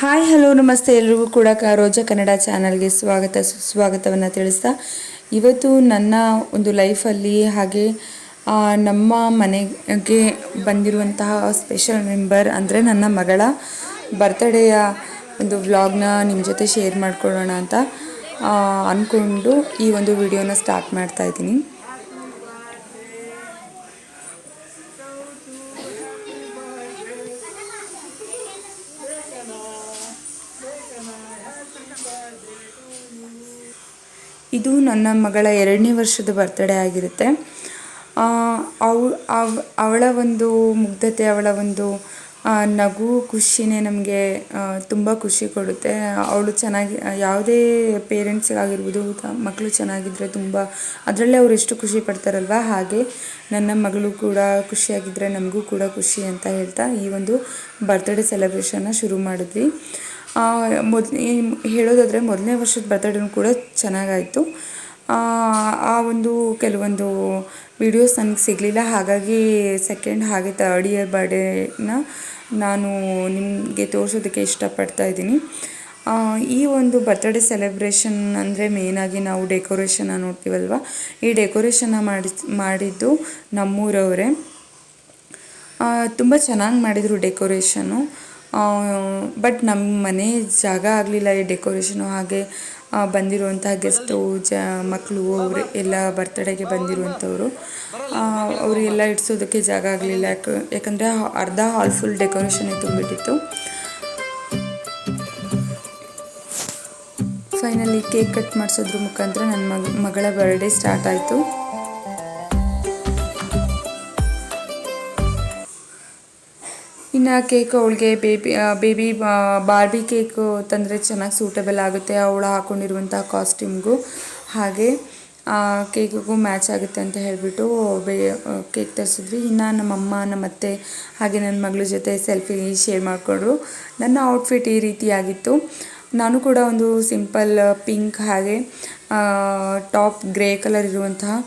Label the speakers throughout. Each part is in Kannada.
Speaker 1: ಹಾಯ್, ಹಲೋ, ನಮಸ್ತೆ. ಎಲ್ರಿಗೂ ಕೂಡ ರೋಜಾ ಕನ್ನಡ ಚಾನಲ್ಗೆ ಸ್ವಾಗತ, ಸುಸ್ವಾಗತವನ್ನು ತಿಳಿಸ್ತಾ ಇವತ್ತು ನನ್ನ ಒಂದು ಲೈಫಲ್ಲಿ ಹಾಗೆ ನಮ್ಮ ಮನೆಗೆ ಬಂದಿರುವಂತಹ ಸ್ಪೆಷಲ್ ಮೆಂಬರ್ ಅಂದರೆ ನನ್ನ ಮಗಳ ಬರ್ತ್ಡೇಯ ಒಂದು ವ್ಲಾಗ್ನ ನಿಮ್ಮ ಜೊತೆ ಶೇರ್ ಮಾಡ್ಕೊಳ್ಳೋಣ ಅಂತ ಅಂದ್ಕೊಂಡು ಈ ಒಂದು ವಿಡಿಯೋನ ಸ್ಟಾರ್ಟ್ ಮಾಡ್ತಾ ಇದ್ದೀನಿ. ನನ್ನ ಮಗಳ ಎರಡನೇ ವರ್ಷದ ಬರ್ತ್ಡೇ ಆಗಿರುತ್ತೆ. ಅವು, ಅವ್, ಅವಳ ಒಂದು ಮುಗ್ಧತೆ, ಅವಳ ಒಂದು ನಗು, ಖುಷಿನೇ ನಮಗೆ ತುಂಬ ಖುಷಿ ಕೊಡುತ್ತೆ. ಅವಳು ಚೆನ್ನಾಗಿ, ಯಾವುದೇ ಪೇರೆಂಟ್ಸ್ಗಾಗಿರ್ಬೋದು ಮಕ್ಕಳು ಚೆನ್ನಾಗಿದ್ದರೆ ತುಂಬ, ಅದರಲ್ಲೇ ಅವರು ಎಷ್ಟು ಖುಷಿ ಪಡ್ತಾರಲ್ವ? ಹಾಗೆ ನನ್ನ ಮಗಳು ಕೂಡ ಖುಷಿಯಾಗಿದ್ದರೆ ನಮಗೂ ಕೂಡ ಖುಷಿ ಅಂತ ಹೇಳ್ತಾ ಈ ಒಂದು ಬರ್ತ್ಡೇ ಸೆಲೆಬ್ರೇಷನ್ನ ಶುರು ಮಾಡಿದ್ವಿ. ಮೊದ್ ಹೇಳೋದಾದರೆ ಮೊದಲನೇ ವರ್ಷದ ಬರ್ತ್ಡೇನೂ ಕೂಡ ಚೆನ್ನಾಗಾಯಿತು. ಆ ಒಂದು ಕೆಲವೊಂದು ವಿಡಿಯೋಸ್ ನನಗೆ ಸಿಗಲಿಲ್ಲ. ಹಾಗಾಗಿ ಸೆಕೆಂಡ್ ಹಾಗೆ ತರ್ಡ್ ಇಯರ್ ಬರ್ಡೇನ ನಾನು ನಿಮಗೆ ತೋರಿಸೋದಕ್ಕೆ ಇಷ್ಟಪಡ್ತಾ ಇದ್ದೀನಿ. ಈ ಒಂದು ಬರ್ತ್ಡೇ ಸೆಲೆಬ್ರೇಷನ್ ಅಂದರೆ ಮೇಯ್ನಾಗಿ ನಾವು ಡೆಕೋರೇಷನ್ನ ನೋಡ್ತೀವಲ್ವ? ಈ ಡೆಕೋರೇಷನ್ನ ಮಾಡಿ ಮಾಡಿದ್ದು ನಮ್ಮೂರವರೇ. ತುಂಬ ಚೆನ್ನಾಗಿ ಮಾಡಿದರು ಡೆಕೋರೇಷನು ಬಟ್ ನಮ್ಮ ಮನೆ ಜಾಗ ಆಗಲಿಲ್ಲ ಈ ಡೆಕೋರೇಷನು ಹಾಗೆ ಆ, ಬಂದಿರುವಂತಹ ಗೆಸ್ಟು ಜ ಮಕ್ಕಳು ಅವರು ಎಲ್ಲ ಬರ್ತಡೇಗೆ ಬಂದಿರುವಂಥವ್ರು. ಅವರು ಎಲ್ಲ ಇಡ್ಸೋದಕ್ಕೆ ಜಾಗ ಆಗಲಿಲ್ಲ. ಯಾಕೆ ಯಾಕಂದರೆ ಅರ್ಧ ಹಾಲ್ ಫುಲ್ ಡೆಕೋರೇಷನ್ನೇ ತುಂಬಿಟ್ಟಿತ್ತು. ಫೈನಲಿ ಕೇಕ್ ಕಟ್ ಮಾಡಿಸೋದ್ರ ಮುಖಾಂತರ ನನ್ನ ಮಗ ಮಗಳ ಬರ್ಡೇ ಸ್ಟಾರ್ಟ್ ಆಯಿತು. ಇನ್ನು ಕೇಕ್ ಅವಳಿಗೆ ಬೇಬಿ ಬೇಬಿ ಬಾರ್ಬಿ ಕೇಕ್ ತಂದರೆ ಚೆನ್ನಾಗಿ ಸೂಟಬಲ್ ಆಗುತ್ತೆ. ಅವಳು ಹಾಕ್ಕೊಂಡಿರುವಂಥ ಕಾಸ್ಟ್ಯೂಮ್ಗೂ ಹಾಗೆ ಕೇಕಿಗೂ ಮ್ಯಾಚ್ ಆಗುತ್ತೆ ಅಂತ ಹೇಳಿಬಿಟ್ಟು ಬೇ ಕೇಕ್ ತರಿಸಿದ್ವಿ. ಇನ್ನು ನಮ್ಮಮ್ಮ ನಮ್ಮ ಅತ್ತೆ ಹಾಗೆ ನನ್ನ ಮಗಳ ಜೊತೆ ಸೆಲ್ಫಿ ಶೇರ್ ಮಾಡಿಕೊಂಡ್ರು. ನನ್ನ ಔಟ್ಫಿಟ್ ಈ ರೀತಿಯಾಗಿತ್ತು. ನಾನು ಕೂಡ ಒಂದು ಸಿಂಪಲ್ ಪಿಂಕ್ ಹಾಗೆ ಟಾಪ್ ಗ್ರೇ ಕಲರ್ ಇರುವಂತಹ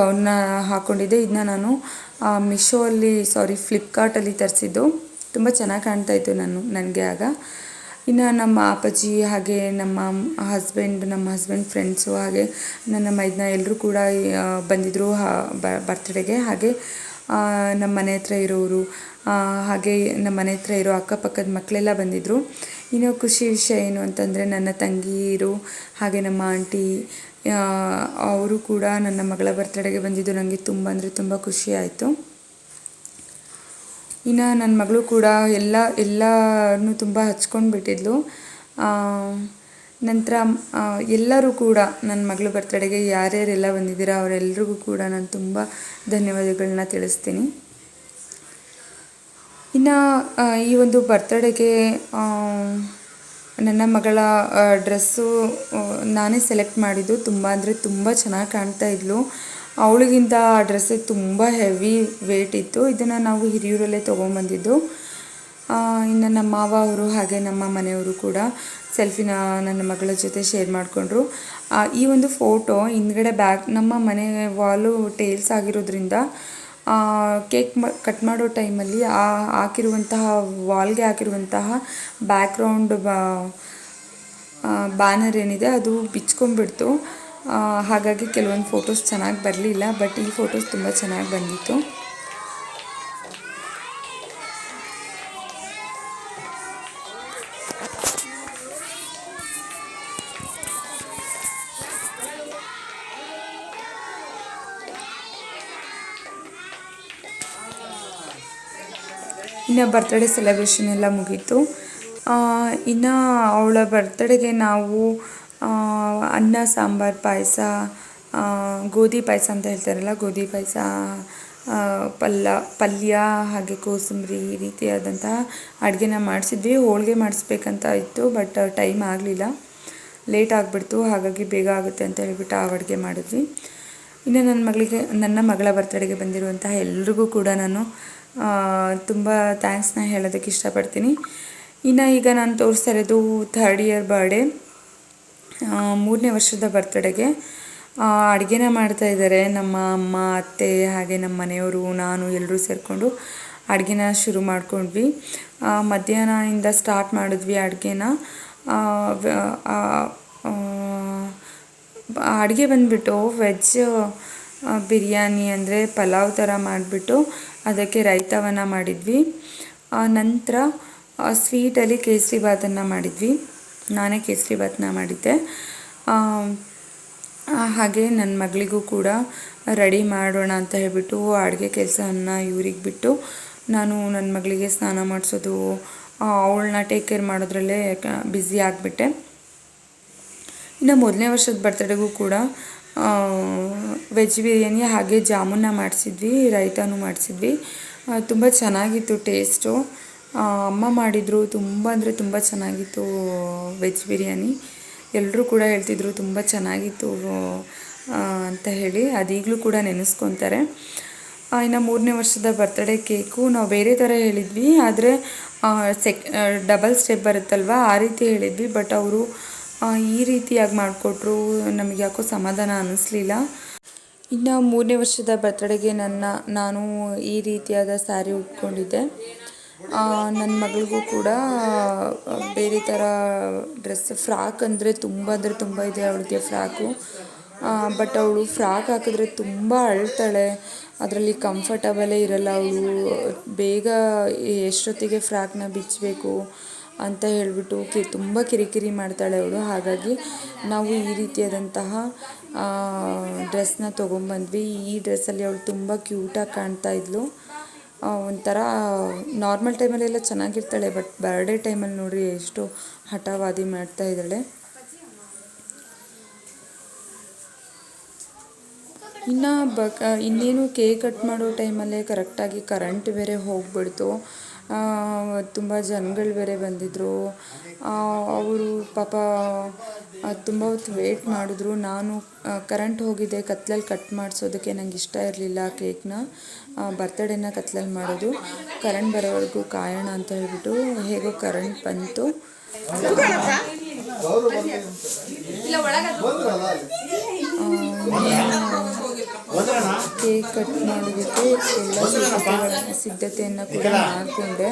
Speaker 1: ಗೌನ್ನ ಹಾಕ್ಕೊಂಡಿದ್ದೆ ಇದನ್ನ ನಾನು ಮಿಶೋ ಅಲ್ಲಿ ಸಾರಿ ಫ್ಲಿಪ್ಕಾರ್ಟಲ್ಲಿ ತರಿಸಿದ್ದು. ತುಂಬ ಚೆನ್ನಾಗಿ ಕಾಣ್ತಾ ಇತ್ತು ನಾನು, ನನಗೆ ಆಗ. ಇನ್ನು ನಮ್ಮ ಅಪ್ಪಾಜಿ ಹಾಗೆ ನಮ್ಮ ಹಸ್ಬೆಂಡ್ ನಮ್ಮ ಹಸ್ಬೆಂಡ್ ಫ್ರೆಂಡ್ಸು ಹಾಗೆ ನನ್ನ ಮೈದನ ಎಲ್ಲರೂ ಕೂಡ ಬಂದಿದ್ದರು ಬರ್ತ್ಡೇಗೆ ಹಾಗೆ ನಮ್ಮ ಮನೆ ಹತ್ರ ಇರೋರು ಹಾಗೆ ನಮ್ಮ ಮನೆ ಹತ್ರ ಇರೋ ಅಕ್ಕಪಕ್ಕದ ಮಕ್ಕಳೆಲ್ಲ ಬಂದಿದ್ದರು ಇನ್ನು ಖುಷಿ ವಿಷಯ ಏನು ಅಂತಂದರೆ ನನ್ನ ತಂಗಿಯರು ಹಾಗೆ ನಮ್ಮ ಆಂಟಿ ಅವರು ಕೂಡ ನನ್ನ ಮಗಳ ಬರ್ತ್ಡೇಗೆ ಬಂದಿದ್ದು ನನಗೆ ತುಂಬ ಅಂದರೆ ತುಂಬ ಖುಷಿ ಆಯಿತು. ಇನ್ನು ನನ್ನ ಮಗಳು ಕೂಡ ಎಲ್ಲ ಎಲ್ಲನೂ ತುಂಬ ಹಚ್ಕೊಂಡು ಬಿಟ್ಟಿದ್ಲು. ನಂತರ ಎಲ್ಲರೂ ಕೂಡ ನನ್ನ ಮಗಳು ಬರ್ತಡೆಗೆ ಯಾರ್ಯಾರೆಲ್ಲ ಬಂದಿದ್ದೀರಾ ಅವರೆಲ್ಲರಿಗೂ ಕೂಡ ನಾನು ತುಂಬ ಧನ್ಯವಾದಗಳನ್ನ ತಿಳಿಸ್ತೀನಿ. ಇನ್ನು ಈ ಒಂದು ಬರ್ತಡೆಗೆ ನನ್ನ ಮಗಳ ಡ್ರೆಸ್ಸು ನಾನೇ ಸೆಲೆಕ್ಟ್ ಮಾಡಿದ್ದು ತುಂಬ ಅಂದರೆ ತುಂಬ ಚೆನ್ನಾಗಿ ಕಾಣ್ತಾ ಇದ್ಲು. ಅವಳಿಗಿಂತ ಆ ಡ್ರೆಸ್ಸೇ ತುಂಬ ಹೆವಿ ವೇಟ್ ಇತ್ತು. ಇದನ್ನು ನಾವು ಹಿರಿಯೂರಲ್ಲೇ ತೊಗೊಂಬಂದಿದ್ದು. ಇನ್ನು ನಮ್ಮ ಮಾವ ಅವರು ಹಾಗೆ ನಮ್ಮ ಮನೆಯವರು ಕೂಡ ಸೆಲ್ಫಿನ ನನ್ನ ಮಗಳ ಜೊತೆ ಶೇರ್ ಮಾಡಿಕೊಂಡ್ರು. ಈ ಒಂದು ಫೋಟೋ ಹಿಂದ್ಗಡೆ ಬ್ಯಾಕ್ ನಮ್ಮ ಮನೆ ವಾಲು ಟೇಲ್ಸ್ ಆಗಿರೋದ್ರಿಂದ ಕೇಕ್ ಕಟ್ ಮಾಡೋ ಟೈಮಲ್ಲಿ ಆ ಹಾಕಿರುವಂತಹ ವಾಲ್ಗೆ ಹಾಕಿರುವಂತಹ ಬ್ಯಾಕ್ಗ್ರೌಂಡ್ ಬ್ಯಾನರ್ ಏನಿದೆ ಅದು ಬಿಚ್ಕೊಂಡ್ಬಿಡ್ತು. ಹಾಗಾಗಿ ಕೆಲವೊಂದು ಫೋಟೋಸ್ ಚೆನ್ನಾಗಿ ಬರಲಿಲ್ಲ ಬಟ್ ಈ ಫೋಟೋಸ್ ತುಂಬ ಚೆನ್ನಾಗಿ ಬಂದಿತ್ತು. ಇನ್ನು ಬರ್ತ್ಡೇ ಸೆಲೆಬ್ರೇಷನ್ ಎಲ್ಲ ಮುಗೀತು. ಇನ್ನು ಅವಳ ಬರ್ತ್ಡೇಗೆ ನಾವು ಅನ್ನ, ಸಾಂಬಾರು, ಪಾಯಸ ಗೋಧಿ ಪಾಯಸ ಅಂತ ಹೇಳ್ತಾರಲ್ಲ, ಗೋಧಿ ಪಾಯಸ ಪಲ್ಯ ಪಲ್ಯ, ಹಾಗೆ ಕೋಸಂಬರಿ ಈ ರೀತಿಯಾದಂತಹ ಅಡುಗೆನ ಮಾಡಿಸಿದ್ವಿ. ಹೋಳಿಗೆ ಮಾಡಿಸ್ಬೇಕಂತ ಇತ್ತು, ಬಟ್ ಟೈಮ್ ಆಗಲಿಲ್ಲ. ಲೇಟ್ ಆಗಿಬಿಡ್ತು, ಹಾಗಾಗಿ ಬೇಗ ಆಗುತ್ತೆ ಅಂತ ಹೇಳ್ಬಿಟ್ಟು ಆ ಅಡುಗೆ ಮಾಡಿದ್ವಿ. ಇನ್ನು ನನ್ನ ಮಗಳಿಗೆ, ನನ್ನ ಮಗಳ ಬರ್ತಡೆಗೆ ಬಂದಿರುವಂತಹ ಎಲ್ರಿಗೂ ಕೂಡ ನಾನು ತುಂಬ ಥ್ಯಾಂಕ್ಸ್ನ ಹೇಳೋದಕ್ಕೆ ಇಷ್ಟಪಡ್ತೀನಿ. ಇನ್ನು ಈಗ ನಾನು ತೋರಿಸ್ತಾ ಇರೋದು ಥರ್ಡ್ ಇಯರ್ ಬರ್ಡೇ ಮೂರನೇ ವರ್ಷದ ಬರ್ತ್ಡೇಗೆ ಅಡುಗೆನ ಮಾಡ್ತಾ ಇದ್ದಾರೆ ನಮ್ಮ ಅಮ್ಮ, ಅತ್ತೆ, ಹಾಗೆ ನಮ್ಮ ಮನೆಯವರು, ನಾನು ಎಲ್ಲರೂ ಸೇರಿಕೊಂಡು ಅಡುಗೆನ ಶುರು ಮಾಡ್ಕೊಂಡ್ವಿ. ಮಧ್ಯಾಹ್ನದಿಂದ ಸ್ಟಾರ್ಟ್ ಮಾಡಿದ್ವಿ ಅಡುಗೆನ. ಅಡುಗೆ ಬಂದುಬಿಟ್ಟು ವೆಜ್ ಬಿರಿಯಾನಿ ಅಂದರೆ ಪಲಾವ್ ಥರ ಮಾಡಿಬಿಟ್ಟು ಅದಕ್ಕೆ ರೈತವನ್ನು ಮಾಡಿದ್ವಿ. ನಂತರ ಸ್ವೀಟಲ್ಲಿ ಕೇಸರಿ ಭಾತನ್ನು ಮಾಡಿದ್ವಿ. ನಾನೇ ಕೇಸರಿ ಭಾತ್ನ ಮಾಡಿದ್ದೆ. ಹಾಗೆ ನನ್ನ ಮಗಳಿಗೂ ಕೂಡ ರೆಡಿ ಮಾಡೋಣ ಅಂತ ಹೇಳಿಬಿಟ್ಟು ಅಡುಗೆ ಕೆಲಸವನ್ನು ಇವ್ರಿಗೆ ಬಿಟ್ಟು ನಾನು ನನ್ನ ಮಗಳಿಗೆ ಸ್ನಾನ ಮಾಡಿಸೋದು ಅವಳನ್ನ ಟೇಕ್ ಕೇರ್ ಮಾಡೋದ್ರಲ್ಲೇ ಬ್ಯುಸಿ ಆಗಿಬಿಟ್ಟೆ. ಇನ್ನು ಮೊದಲನೇ ವರ್ಷದ ಬರ್ತಡೆಗೂ ಕೂಡ ವೆಜ್ ಬಿರಿಯಾನಿ ಹಾಗೆ ಜಾಮೂನ್ನ ಮಾಡಿಸಿದ್ವಿ, ರೈತಾನು ಮಾಡಿಸಿದ್ವಿ. ತುಂಬ ಚೆನ್ನಾಗಿತ್ತು ಟೇಸ್ಟು ಅಮ್ಮ ಮಾಡಿದರು, ತುಂಬ ಅಂದರೆ ತುಂಬ ಚೆನ್ನಾಗಿತ್ತು ವೆಜ್ ಬಿರಿಯಾನಿ. ಎಲ್ಲರೂ ಕೂಡ ಹೇಳ್ತಿದ್ರು ತುಂಬ ಚೆನ್ನಾಗಿತ್ತು ಅಂತ ಹೇಳಿ, ಅದೀಗಲೂ ಕೂಡ ನೆನೆಸ್ಕೊತಾರೆ. ಇನ್ನು ಮೂರನೇ ವರ್ಷದ ಬರ್ತಡೇ ಕೇಕು ನಾವು ಬೇರೆ ಥರ ಹೇಳಿದ್ವಿ, ಆದರೆ ಸೆಕ್ ಡಬಲ್ ಸ್ಟೆಪ್ ಬರುತ್ತಲ್ವ, ಆ ರೀತಿ ಹೇಳಿದ್ವಿ ಬಟ್ ಅವರು ಈ ರೀತಿಯಾಗಿ ಮಾಡಿಕೊಟ್ರು, ನಮಗೆ ಯಾಕೋ ಸಮಾಧಾನ ಅನ್ನಿಸ್ಲಿಲ್ಲ ಇನ್ನು ಮೂರನೇ ವರ್ಷದ ಬರ್ತಡೆಗೆ ನನ್ನ, ನಾನು ಈ ರೀತಿಯಾದ ಸ್ಯಾರಿ ಉಟ್ಕೊಂಡಿದ್ದೆ. ನನ್ನ ಮಗಳಿಗೂ ಕೂಡ ಬೇರೆ ಥರ ಡ್ರೆಸ್ ಫ್ರಾಕ್ ಅಂದರೆ ತುಂಬ ಅಂದರೆ ತುಂಬ ಇದೆ ಅವಳಿಗೆ ಫ್ರಾಕು ಬಟ್ ಅವಳು ಫ್ರಾಕ್ ಹಾಕಿದ್ರೆ ತುಂಬ ಅಳ್ತಾಳೆ. ಅದರಲ್ಲಿ ಕಂಫರ್ಟಬಲೇ ಇರಲ್ಲ ಅವಳು. ಬೇಗ ಎಷ್ಟೊತ್ತಿಗೆ ಫ್ರಾಕ್ನ ಬಿಚ್ಚಬೇಕು ಅಂತ ಹೇಳಿಬಿಟ್ಟು, ಕಿ, ತುಂಬ ಕಿರಿಕಿರಿ ಮಾಡ್ತಾಳೆ ಅವಳು. ಹಾಗಾಗಿ ನಾವು ಈ ರೀತಿಯಾದಂತಹ ಡ್ರೆಸ್ನ ತೊಗೊಂಬಂದ್ವಿ. ಈ ಡ್ರೆಸ್ಸಲ್ಲಿ ಅವಳು ತುಂಬ ಕ್ಯೂಟಾಗಿ ಕಾಣ್ತಾ ಇದ್ಲು. ಒಂಥರ ನಾರ್ಮಲ್ ಟೈಮಲ್ಲೆಲ್ಲ ಚೆನ್ನಾಗಿರ್ತಾಳೆ, ಬಟ್ ಬರ್ಡೇ ಟೈಮಲ್ಲಿ ನೋಡಿ ಎಷ್ಟು ಹಠವಾದಿ ಮಾಡ್ತಾ ಇದ್ದಾಳೆ. ಇನ್ನು ಬ ಇನ್ನೇನು ಕೇಕ್ ಕಟ್ ಮಾಡೋ ಟೈಮಲ್ಲೇ ಕರೆಕ್ಟಾಗಿ ಕರೆಂಟ್ ಬೇರೆ ಹೋಗ್ಬಿಡ್ತು. ತುಂಬ ಜನಗಳು ಬೇರೆ ಬಂದಿದ್ದರು ಅವರು ಪಾಪ ತುಂಬ ಹೊತ್ತು ವೇಟ್ ಮಾಡಿದ್ರು. ನಾನು ಕರೆಂಟ್ ಹೋಗಿದೆ ಕತ್ಲಲ್ಲಿ ಕಟ್ ಮಾಡಿಸೋದಕ್ಕೆ ನಂಗೆ ಇಷ್ಟ ಇರಲಿಲ್ಲ ಕೇಕ್ನ ಬರ್ತಡೇನ ಕತ್ಲಲ್ಲಿ ಮಾಡೋದು. ಕರೆಂಟ್ ಬರೋವರೆಗೂ ಕಾಯೋಣ ಅಂತ ಹೇಳ್ಬಿಟ್ಟು ಹೇಗೋ ಕರೆಂಟ್ ಬಂತು. ಕೇಕ್ ಕಟ್ ಮಾಡೋದಕ್ಕೆ ಎಲ್ಲ ಸಿದ್ಧತೆಯನ್ನ ಸಿದ್ಧತೆಯನ್ನು ಕೂಡ ಮಾಡಿಕೊಂಡೆ.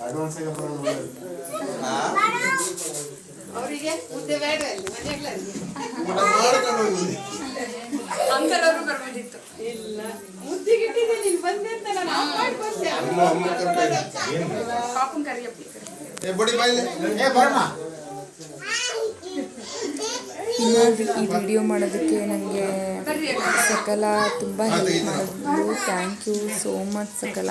Speaker 2: ಅಡ್ವಾನ್ಸ್ ಆಗಿ ಬರೋದು
Speaker 3: ಅವರಿಗೆ ಮುದ್ದೆ ಬೇಡ ಅಲ್ಲಿ ಮನೆಗಳಲ್ಲಿ
Speaker 2: ಊಟ ಮಾಡ್ಕೊಂಡು ಹೋಗಿ
Speaker 4: ಅಂಕಲ್ ಅವರು ಬರ್ಬೋದಿತ್ತು
Speaker 3: ಇಲ್ಲ. ಮುದ್ದಿಗೆ ಇಟ್ಟಿದ್ದೆ ನೀನು ಬಂದೆ ಅಂತ ನಾನು ಆಫ್ ಮಾಡ್ಕೊಂಡೆ
Speaker 2: ಅಮ್ಮ ಅಮ್ಮ ಕರ್ಕೊಂಡು
Speaker 4: ಪಾಪನ್ ಕರಿಯಪ್ಪ
Speaker 2: ಏ ಬಡಿ ಬಾಯ್ಲಿ. ಏ ಬರಮ್ಮ
Speaker 1: ಇನ್ನು ಈ ವಿಡಿಯೋ ಮಾಡೋದಕ್ಕೆ ನನಗೆ ಸಕಲ ತುಂಬ ಹೆಲ್ಪ್ ಮಾಡಿದ್ರು. ಥ್ಯಾಂಕ್ ಯು ಸೋ ಮಚ್ ಸಕಲ.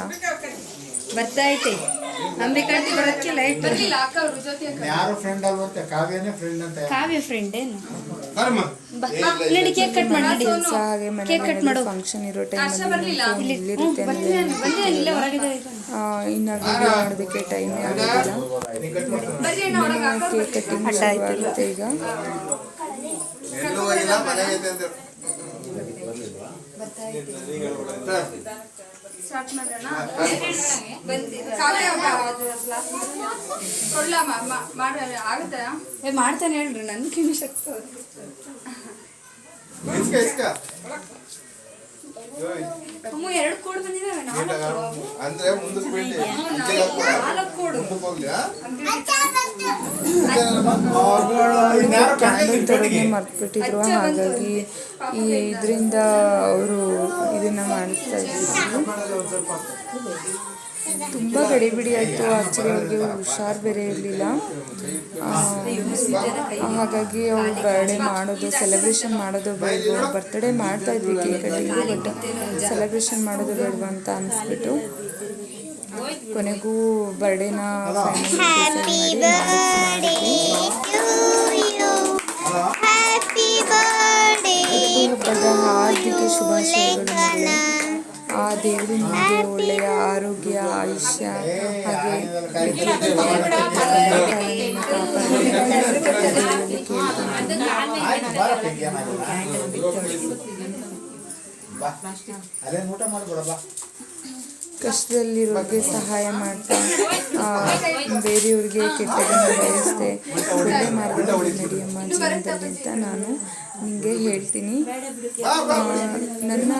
Speaker 5: ಬರ್ತೈತೆ ಬರೋದಕ್ಕೆ ಲೈಟ್
Speaker 4: ಬರ್ಲಿಲ್ಲ ಅಕ್ಕ ಅವರು
Speaker 6: ಯಾರು ಫ್ರೆಂಡ್ ಅಲ್ವಂತೆ ಕಾವ್ಯನೇ ಫ್ರೆಂಡ್ ಅಂತ
Speaker 5: ಕಾವ್ಯ ಫ್ರೆಂಡ್ ಏನು? ನಡಿ ಕೇಕ್ ಕಟ್ ಮಾಡಿ ನಡಿ
Speaker 1: ಹಾಗೆ
Speaker 5: ಕೇಕ್ ಕಟ್ ಮಾಡೋ.
Speaker 1: ಫಂಕ್ಷನ್ ಇರೋ
Speaker 4: ಟೈಮ್ ಇಲ್ಲಿ
Speaker 1: ಟೈಮಲ್ಲಿ ಇಲ್ಲಿರುತ್ತೆ ಇನ್ನು ವಿಡಿಯೋ ಮಾಡೋದಕ್ಕೆ ಟೈಮ್
Speaker 4: ಅಕ್ಕ
Speaker 1: ಕೇಕ್ ಕಟ್ಟಿಂಗ್ ಈಗ.
Speaker 2: ಎಲ್ಲೂ ಹೋಗಿಲ್ಲ ಮನೆಗೆ ಐತೆ ಅಂತ
Speaker 4: ಸ್ಟಾರ್ಟ್ ಮಾಡೋಣ ಕಾವ್ಯ ಕೊಡ್ಲಮ್ಮ ಮ- ಮಾಡ ಆಗುತ್ತಾ?
Speaker 5: ಏ ಮಾಡ್ತಾನೆ ಹೇಳ್ರಿ ನನ್ ಕಿವಿ ಶಕ್ತಿ
Speaker 2: ಇಸ್ಕ ಇಸ್ಕ?
Speaker 5: ಅಮ್ಮ ಎರಡು ಕೋಡ್ ಬಂದಿದ್ದಾವೆ ನಾಲ್ಕು.
Speaker 1: ಮರ್ತ್ಬಿಟ್ಟಿದ್ರು ಹಾಗಾಗಿ ಈ ಇದರಿಂದ ಅವರು ಇದನ್ನ ಮಾಡ್ತಾ ಇದ್ರು ತುಂಬ ಗಡಿಬಿಡಿ ಆಯಿತು ಆಕ್ಚುಲಿ ಅವ್ರಿಗೆ ಹುಷಾರು ಬೇರೆ ಇರಲಿಲ್ಲ. ಹಾಗಾಗಿ ಅವ್ರು ಬರ್ಡೇ ಮಾಡೋದು ಸೆಲೆಬ್ರೇಷನ್ ಮಾಡೋದು ಬೇಡವು? ಬರ್ತ್ಡೇ ಮಾಡ್ತಾ ಇದ್ವಿ ಕೇಕ್ ಕಟ್ಟಿಂಗು ಬಟ್ ಸೆಲೆಬ್ರೇಷನ್ ಮಾಡೋದು ಬೇಡವಾ ಅಂತ ಅನಿಸ್ಬಿಟ್ಟು. ಕೊನೆಗೂ ಬರ್ಡೇನ ಮಾಡಿ ಮಾಡಿದ್ವಿ ಹಬ್ಬದ ಹಾರ್ದಿಕ ಶುಭಾಶಯಗಳು ಮಗಳೇ. ಆ ದೇವರು ನಿಮಗೆ ಒಳ್ಳೆಯ ಆರೋಗ್ಯ ಆಯುಷ್ಯ ಹಾಗೆ ಕಾಪಾಡಲಿ ಅಂತ ದೇವರಲ್ಲಿ ಕೇಳ್ಕೊಂತೀನಿ.
Speaker 6: ಅಲ್ಲೇ ಊಟ ಮಾಡ್ಕೊಡ ಬಾ
Speaker 1: ಕಷ್ಟದಲ್ಲಿರೋರಿಗೆ ಸಹಾಯ ಮಾಡ್ತಾ ಆ, ಬೇರೆಯವ್ರಿಗೆ ಕೆಟ್ಟದನ್ನು ಬಯಸ್ದೆ ಒಳ್ಳೆ ಮಾರ್ಗದಲ್ಲಿ ನಡೆಯಮ್ಮ ಜೀವನದಲ್ಲಿ ಅಂತ ನಾನು ನಿಮಗೆ ಹೇಳ್ತೀನಿ. ನನ್ನ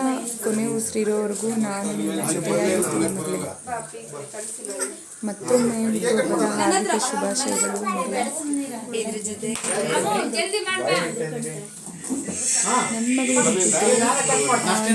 Speaker 1: ಕೊನೆ ಉಸಿರಿರೋವರೆಗೂ ನಾನು ನಿನ್ನ ಜೊತೆಯಾಗಿರ್ತೀನಿ ಮಗಳೇ ಮತ್ತೊಮ್ಮೆ ಹುಟ್ಟುಹಬ್ಬದ ಹಾರ್ದಿಕ ಶುಭಾಶಯಗಳು ಮಗಳೇ
Speaker 5: ಇದ್ರ ಜೊತೆ
Speaker 4: ಜಲ್ದಿ ಮಾಡ್ಬಾ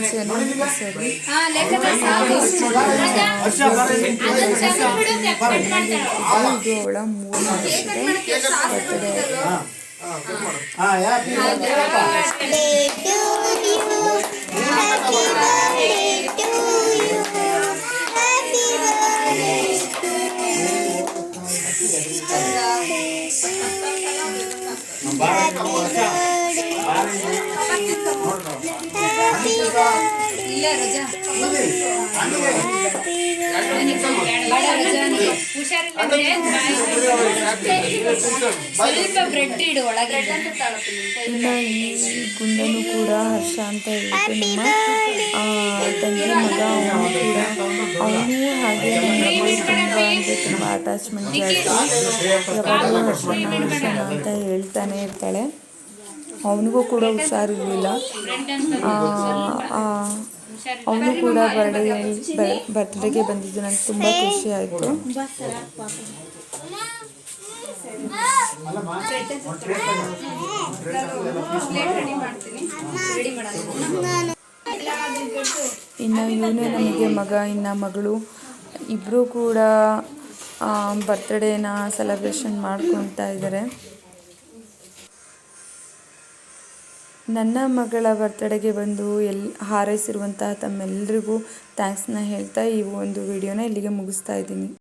Speaker 5: ಇಲ್ಲ ರಜಾ ಬೇಡ ರಜಾ ಅಂದೆ. ಹುಷಾರಿಲ್ಲ ಅಂದ್ರೆ ಸ್ವಲ್ಪ ಬ್ರೆಡ್ ಇಡು ಒಳಗೆ
Speaker 1: ಇನ್ನು ಈ ಗುಂಡನು ಕೂಡ ಹರ್ಷ ಅಂತ ಹೇಳ್ಬಿಟ್ಟು ನಮ್ಮ ತಂಗಿ ಮಗ ಅವನು ಕೂಡ ಅವನು ಹಾಗೆ ತುಂಬ ಅಂದರೆ ತುಂಬ ಅಟ್ಯಾಚ್ಮೆಂಟ್ ಯಾವಾಗಲೂ ಹರ್ಷನ ಅಂತ ಹೇಳ್ತಾನೆ ಇರ್ತಾಳೆ. ಅವನಿಗೂ ಕೂಡ ಹುಷಾರಿರಲಿಲ್ಲ. ಅವನು ಕೂಡ ಬರ್ಡೇ ಬರ್ತ್ಡೇಗೆ ಬಂದಿದ್ದು ನನಗೆ ತುಂಬ ಖುಷಿ ಆಯಿತು. ಇನ್ನು ಇವನೇ ನಮಗೆ ಮಗ, ಇನ್ನು ಮಗಳು. ಇಬ್ಬರೂ ಕೂಡ ಬರ್ತ್ಡೇನ ಸೆಲೆಬ್ರೇಷನ್ ಮಾಡ್ಕೊತಾ ಇದ್ದಾರೆ ನನ್ನ ಮಗಳ ಬರ್ತಡೆಗೆ ಬಂದು ಎಲ್, ಹಾರೈಸಿರುವಂತಹ ತಮ್ಮೆಲ್ಲರಿಗೂ ಥ್ಯಾಂಕ್ಸ್ನ ಹೇಳ್ತಾ ಈ ಒಂದು ವಿಡಿಯೋನ ಇಲ್ಲಿಗೆ ಮುಗಿಸ್ತಾ ಇದ್ದೀನಿ.